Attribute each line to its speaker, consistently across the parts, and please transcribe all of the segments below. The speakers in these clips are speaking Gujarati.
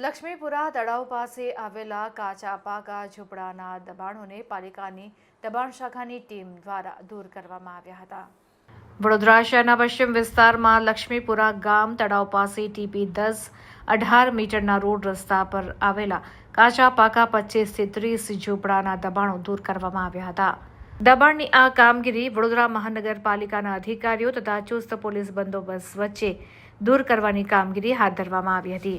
Speaker 1: લક્ષ્મીપુરા તળાવ પાસે આવેલા કાચા પાકા ઝૂંપડાના દબાણોને પાલિકાની દબાણ શાખાની ટીમ દ્વારા દૂર કરવામાં આવ્યા હતા. વડોદરા શહેરના પશ્ચિમ વિસ્તારમાં લક્ષ્મીપુરા ગામ તળાવ પાસે ટીપી દસ અઢાર મીટરના રોડ રસ્તા પર આવેલા કાચા પાકા પચીસથી ત્રીસ ઝૂંપડાના દબાણો દૂર કરવામાં આવ્યા હતા. દબાણની આ કામગીરી વડોદરા મહાનગરપાલિકાના અધિકારીઓ તથા ચુસ્ત પોલીસ બંદોબસ્ત વચ્ચે દૂર કરવાની કામગીરી હાથ ધરવામાં આવી હતી.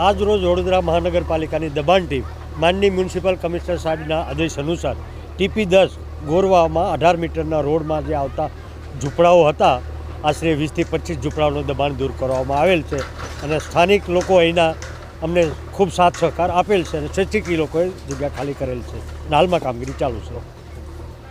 Speaker 2: આજ રોજ વડોદરા મહાનગરપાલિકાની દબાણ ટીમ માનની મ્યુનિસિપલ કમિશનર સાહેબના આદેશ અનુસાર ટીપી દસ ગોરવામાં અઢાર મીટરના રોડમાં જે આવતા ઝૂંપડાઓ હતા, આશરે વીસથી પચીસ ઝૂંપડાઓનું દબાણ દૂર કરવામાં આવેલ છે અને સ્થાનિક લોકો અહીંના અમને ખૂબ સાથ સહકાર આપેલ છે અને સ્વૈચ્છિક લોકોએ જગ્યા ખાલી કરેલ છે હાલમાં કામગીરી ચાલુ છે.